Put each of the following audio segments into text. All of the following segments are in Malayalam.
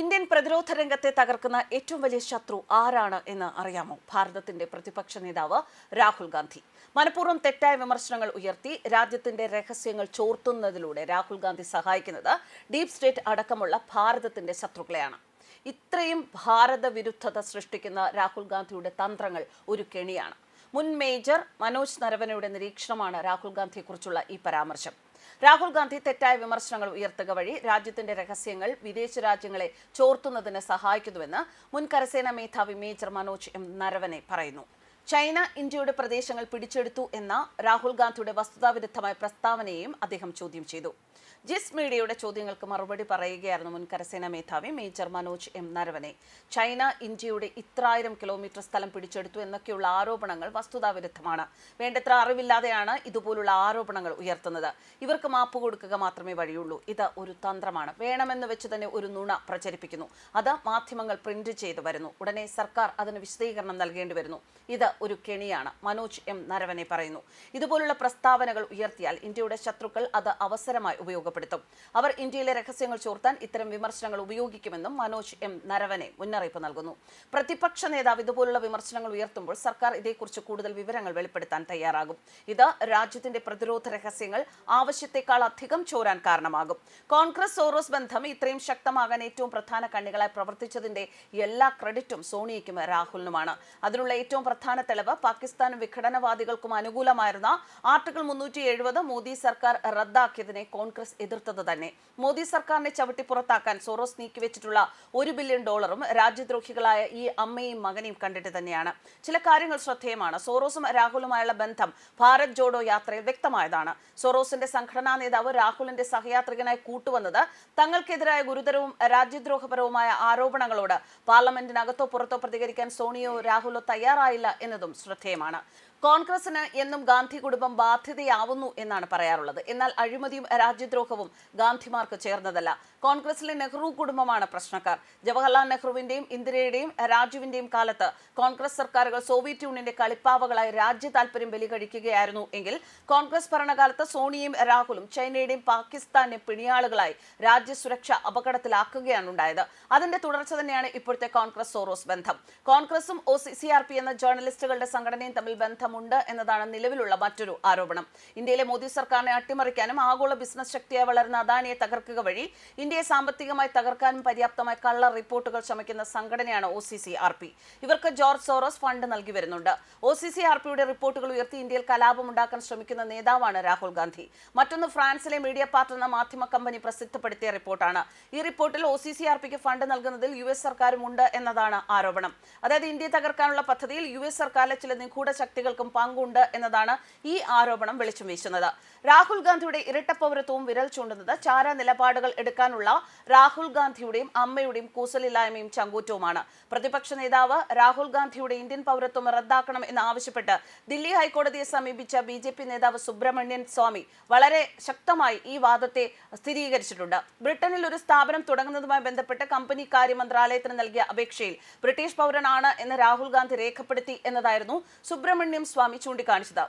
ഇന്ത്യൻ പ്രതിരോധ രംഗത്തെ തകർക്കുന്ന ഏറ്റവും വലിയ ശത്രു ആരാണ് എന്ന് അറിയാമോ? ഭാരതത്തിന്റെ പ്രതിപക്ഷ നേതാവ് രാഹുൽ ഗാന്ധി. മനഃപൂർവം തെറ്റായ വിമർശനങ്ങൾ ഉയർത്തി രാജ്യത്തിന്റെ രഹസ്യങ്ങൾ ചോർത്തുന്നതിലൂടെ രാഹുൽ ഗാന്ധി സഹായിക്കുന്നത് ഡീപ് സ്റ്റേറ്റ് അടക്കമുള്ള ഭാരതത്തിന്റെ ശത്രുക്കളെയാണ്. ഇത്രയും ഭാരത വിരുദ്ധത സൃഷ്ടിക്കുന്ന രാഹുൽ ഗാന്ധിയുടെ തന്ത്രങ്ങൾ ഒരു കെണിയാണ്. മുൻ മേജർ മനോജ് നരവനയുടെ നിരീക്ഷണമാണ് രാഹുൽ ഗാന്ധിയെക്കുറിച്ചുള്ള ഈ പരാമർശം. രാഹുൽ ഗാന്ധി തെറ്റായ വിമർശനങ്ങൾ ഉയർത്തുക വഴി രാജ്യത്തിന്റെ രഹസ്യങ്ങൾ വിദേശ രാജ്യങ്ങളെ ചോർത്തുന്നതിന് സഹായിക്കുന്നുവെന്ന് മുൻ കരസേനാ മേധാവി മേജർ മനോജ് എം നരവനെ പറയുന്നു. ചൈന ഇന്ത്യയുടെ പ്രദേശങ്ങൾ പിടിച്ചെടുത്തു എന്ന രാഹുൽ ഗാന്ധിയുടെ വസ്തുതാവിരുദ്ധമായ പ്രസ്താവനയെയും അദ്ദേഹം ചോദ്യം ചെയ്തു. ജിസ് മീഡിയയുടെ ചോദ്യങ്ങൾക്ക് മറുപടി പറയുകയായിരുന്നു മുൻ കരസേനാ മേധാവി major Manoj M Naravane. China ഇന്ത്യയുടെ ഇത്രായിരം കിലോമീറ്റർ സ്ഥലം പിടിച്ചെടുത്തു എന്നൊക്കെയുള്ള ആരോപണങ്ങൾ വസ്തുതാവിരുദ്ധമാണ്. വേണ്ടത്ര അറിവില്ലാതെയാണ് ഇതുപോലുള്ള ആരോപണങ്ങൾ ഉയർത്തുന്നത്. ഇവർക്ക് മാപ്പ് കൊടുക്കുക മാത്രമേ വഴിയുള്ളൂ. ഇത് ഒരു തന്ത്രമാണ്. വേണമെന്ന് വെച്ച് തന്നെ ഒരു നുണ പ്രചരിപ്പിക്കുന്നു. അത് മാധ്യമങ്ങൾ പ്രിന്റ് ചെയ്തു വരുന്നു. ഉടനെ സർക്കാർ അതിന് വിശദീകരണം നൽകേണ്ടി വരുന്നു. ഇത് ഒരു കെണിയാണ്. മനോജ് എം. നരവനെ പറയുന്നു. ഇതുപോലുള്ള പ്രസ്താവനകൾ ഉയർത്തിയാൽ ഇന്ത്യയുടെ ശത്രുക്കൾ അത് അവസരമായി ഉപയോഗപ്പെടുത്തും. അവർ ഇന്ത്യയിലെ രഹസ്യങ്ങൾ ചോർത്താൻ ഇത്തരം വിമർശനങ്ങൾ ഉപയോഗിക്കുമെന്നും മനോജ് എം. നരവനെ മുന്നറിയിപ്പ് നൽകുന്നു. പ്രതിപക്ഷ നേതാവ് ഇതുപോലുള്ള വിമർശനങ്ങൾ ഉയർത്തുമ്പോൾ സർക്കാർ ഇതേക്കുറിച്ച് കൂടുതൽ വിവരങ്ങൾ വെളിപ്പെടുത്താൻ തയ്യാറാകും. ഇത് രാജ്യത്തിന്റെ പ്രതിരോധ രഹസ്യങ്ങൾ ആവശ്യത്തെക്കാൾ അധികം ചോരാൻ കാരണമാകും. കോൺഗ്രസ് സോറോസ് ബന്ധം ഇത്രയും ശക്തമാകാൻ ഏറ്റവും പ്രധാന കണ്ണികളായി പ്രവർത്തിച്ചതിന്റെ എല്ലാ ക്രെഡിറ്റും സോണിയയ്ക്കും രാഹുലിനുമാണ്. അതിനുള്ള ഏറ്റവും പ്രധാന തെളിവ് പാകിസ്ഥാൻ വിഘടനവാദികൾക്കും അനുകൂലമായിരുന്ന ആർട്ടിക്കിൾ മുന്നൂറ്റി എഴുപത് മോദി സർക്കാർ റദ്ദാക്കിയതിനെ കോൺഗ്രസ് എതിർത്തത് തന്നെ. മോദി സർക്കാരിനെ ചവിട്ടി പുറത്താക്കാൻ സോറോസ് നീക്കിവെച്ചിട്ടുള്ള ഒരു ബില്യൺ ഡോളറും രാജ്യദ്രോഹികളായ ഈ അമ്മയും മകനെയും കണ്ടിട്ട് തന്നെയാണ്. ചില കാര്യങ്ങൾ ശ്രദ്ധേയമാണ്. സോറോസും രാഹുലുമായുള്ള ബന്ധം ഭാരത് ജോഡോ യാത്രയിൽ വ്യക്തമായതാണ്. സോറോസിന്റെ സംഘടനാ നേതാവ് രാഹുലിന്റെ സഹയാത്രികനായി കൂട്ടുവന്നത് തങ്ങൾക്കെതിരായ ഗുരുതരവും രാജ്യദ്രോഹപരവുമായ ആരോപണങ്ങളോട് പാർലമെന്റിനകത്തോ പുറത്തോ പ്രതികരിക്കാൻ സോണിയോ രാഹുലോ തയ്യാറായില്ല എന്നതും ശ്രദ്ധേയമാണ്. കോൺഗ്രസിന് എന്നും ഗാന്ധി കുടുംബം ബാധ്യതയാവുന്നു എന്നാണ് പറയാറുള്ളത്. എന്നാൽ അഴിമതിയും രാജ്യദ്രോഹവും ഗാന്ധിമാർക്ക് ചേർന്നതല്ല. കോൺഗ്രസിലെ നെഹ്റു കുടുംബമാണ് പ്രശ്നക്കാർ. ജവഹർലാൽ നെഹ്റുവിന്റെയും ഇന്ദിരയുടെയും രാജുവിന്റെയും കാലത്ത് കോൺഗ്രസ് സർക്കാരുകൾ സോവിയറ്റ് യൂണിയന്റെ കളിപ്പാവകളായി രാജ്യ താല്പര്യം ബലികഴിക്കുകയായിരുന്നു എങ്കിൽ കോൺഗ്രസ് ഭരണകാലത്ത് സോണിയയും രാഹുലും ചൈനയുടെയും പാകിസ്ഥാന്റെയും പിണിയാളുകളായി രാജ്യസുരക്ഷ അപകടത്തിലാക്കുകയാണ് ഉണ്ടായത്. അതിന്റെ തുടർച്ച തന്നെയാണ് ഇപ്പോഴത്തെ കോൺഗ്രസ് സോറോസ് ബന്ധം. കോൺഗ്രസും ഒ സി ആർ പി എന്ന ജേർണലിസ്റ്റുകളുടെ സംഘടനയും തമ്മിൽ ബന്ധമുണ്ട് എന്നതാണ് നിലവിലുള്ള മറ്റൊരു ആരോപണം. ഇന്ത്യയിലെ മോദി സർക്കാരിനെ അട്ടിമറിക്കാനും ആഗോള ബിസിനസ് ശക്തിയായി വളരുന്ന അദാനിയെ തകർക്കുക വഴി ഇന്ത്യയെ സാമ്പത്തികമായി തകർക്കാനും പര്യാപ്തമായ കള്ള റിപ്പോർട്ടുകൾ ചമയ്ക്കുന്ന സംഘടനയാണ് O C C R P. ഇവർക്ക് ജോർജ് സോറോസ് ഫണ്ട് നൽകി വരുന്നുണ്ട്. ഒ സി സി ആർ പിയുടെ റിപ്പോർട്ടുകൾ ഉയർത്തി ഇന്ത്യയിൽ കലാപമുണ്ടാക്കാൻ ശ്രമിക്കുന്ന നേതാവാണ് രാഹുൽ ഗാന്ധി. മറ്റൊന്ന് ഫ്രാൻസിലെ മീഡിയ പാർട്ട് എന്ന മാധ്യമ കമ്പനി പ്രസിദ്ധപ്പെടുത്തിയ റിപ്പോർട്ടാണ്. ഈ റിപ്പോർട്ടിൽ ഒ സി സി ആർ പിക്ക് ഫണ്ട് നൽകുന്നതിൽ യു എസ് സർക്കാരും ഉണ്ട് എന്നതാണ് ആരോപണം. അതായത് ഇന്ത്യയെ തകർക്കാനുള്ള പദ്ധതിയിൽ യു എസ് സർക്കാരിലെ ചില നിഗൂഢ ശക്തികൾക്കും പങ്കുണ്ട് എന്നതാണ് ഈ ആരോപണം വെളിച്ചം വീശുന്നത്. രാഹുൽ ഗാന്ധിയുടെ ഇരട്ട പൗരത്വവും വിരൽ ചൂണ്ടുന്നത് ചാര നിലപാടുകൾ എടുക്കാനുള്ള രാഹുൽ ഗാന്ധിയുടെയും അമ്മയുടെയും കൂസലില്ലായ്മയും ചങ്കൂറ്റവുമാണ്. പ്രതിപക്ഷ നേതാവ് രാഹുൽ ഗാന്ധിയുടെ ഇന്ത്യൻ പൗരത്വം റദ്ദാക്കണം എന്നാവശ്യപ്പെട്ട് ദില്ലി ഹൈക്കോടതിയെ സമീപിച്ച ബി ജെ പി നേതാവ് സുബ്രഹ്മണ്യൻ സ്വാമി വളരെ ശക്തമായി ഈ വാദത്തെ സ്ഥിരീകരിച്ചിട്ടുണ്ട്. ബ്രിട്ടനിൽ ഒരു സ്ഥാപനം തുടങ്ങുന്നതുമായി ബന്ധപ്പെട്ട് കമ്പനി കാര്യ മന്ത്രാലയത്തിന് നൽകിയ അപേക്ഷയിൽ ബ്രിട്ടീഷ് പൗരനാണ് എന്ന് രാഹുൽ ഗാന്ധി രേഖപ്പെടുത്തി എന്നതായിരുന്നു സുബ്രഹ്മണ്യം സ്വാമി ചൂണ്ടിക്കാണിച്ചത്.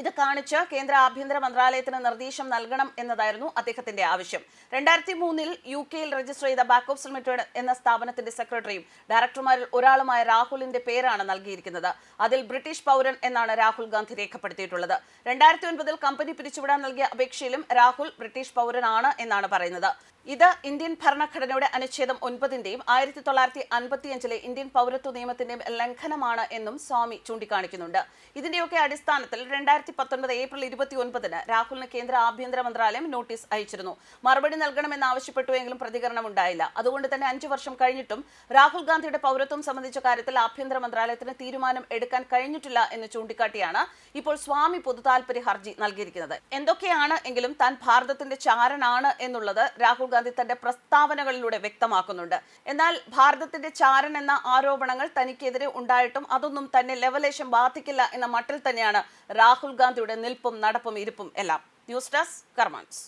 ഇത് കാണിച്ച് കേന്ദ്ര ആഭ്യന്തര മന്ത്രാലയത്തിന് നിർദ്ദേശം നൽകണം എന്നതായിരുന്നു അദ്ദേഹത്തിന്റെ ആവശ്യം. രണ്ടായിരത്തി മൂന്നിൽ യു കെയിൽ രജിസ്റ്റർ ചെയ്ത ബാക്ക് ഓഫ് ലിമിറ്റഡ് എന്ന സ്ഥാപനത്തിന്റെ സെക്രട്ടറിയും ഡയറക്ടർമാരിൽ ഒരാളുമായ രാഹുലിന്റെ പേരാണ് നൽകിയിരിക്കുന്നത്. അതിൽ ബ്രിട്ടീഷ് പൗരൻ എന്നാണ് രാഹുൽ ഗാന്ധി രേഖപ്പെടുത്തിയിട്ടുള്ളത്. രണ്ടായിരത്തി ഒൻപതിൽ കമ്പനി പിരിച്ചുവിടാൻ നൽകിയ അപേക്ഷയിലും രാഹുൽ ബ്രിട്ടീഷ് പൗരനാണ് എന്നാണ് പറയുന്നത്. ഇത് ഇന്ത്യൻ ഭരണഘടനയുടെ അനുച്ഛേദം ഒൻപതിന്റെയും ആയിരത്തി തൊള്ളായിരത്തി അൻപത്തിയഞ്ചിലെ ഇന്ത്യൻ പൗരത്വ നിയമത്തിന്റെയും ലംഘനമാണ് എന്നും സ്വാമി ചൂണ്ടിക്കാണിക്കുന്നുണ്ട്. ഇതിന്റെയൊക്കെ അടിസ്ഥാനത്തിൽ രണ്ടായിരത്തി പത്തൊൻപത് ഏപ്രിൽ ഇരുപത്തി ഒൻപതിന് രാഹുലിന് കേന്ദ്ര ആഭ്യന്തര മന്ത്രാലയം നോട്ടീസ് അയച്ചിരുന്നു. മറുപടി നൽകണമെന്ന് ആവശ്യപ്പെട്ടുവെങ്കിലും പ്രതികരണം ഉണ്ടായില്ല. അതുകൊണ്ട് തന്നെ അഞ്ചു വർഷം കഴിഞ്ഞിട്ടും രാഹുൽ ഗാന്ധിയുടെ പൗരത്വം സംബന്ധിച്ച കാര്യത്തിൽ ആഭ്യന്തര മന്ത്രാലയത്തിന് തീരുമാനം എടുക്കാൻ കഴിഞ്ഞിട്ടില്ല എന്ന് ചൂണ്ടിക്കാട്ടിയാണ് ഇപ്പോൾ സ്വാമി പൊതുതാൽപര്യ ഹർജി നൽകിയിരിക്കുന്നത്. എന്തൊക്കെയാണ് എങ്കിലും താൻ ഭാരതത്തിന്റെ ചാരനാണ് എന്നുള്ളത് രാഹുൽ ഗാന്ധി തന്റെ പ്രസ്താവനകളിലൂടെ വ്യക്തമാക്കുന്നുണ്ട്. എന്നാൽ ഭാരതത്തിന്റെ ചാരൻ എന്ന ആരോപണങ്ങൾ തനിക്കെതിരെ ഉണ്ടായിട്ടും അതൊന്നും തന്നെ ലെവലേശം ബാധിക്കില്ല എന്ന മട്ടിൽ തന്നെയാണ് രാഹുൽ ഗാന്ധിയുടെ നിൽപ്പും നടപ്പും ഇരിപ്പും എല്ലാം. News desk കർമാൻസ്.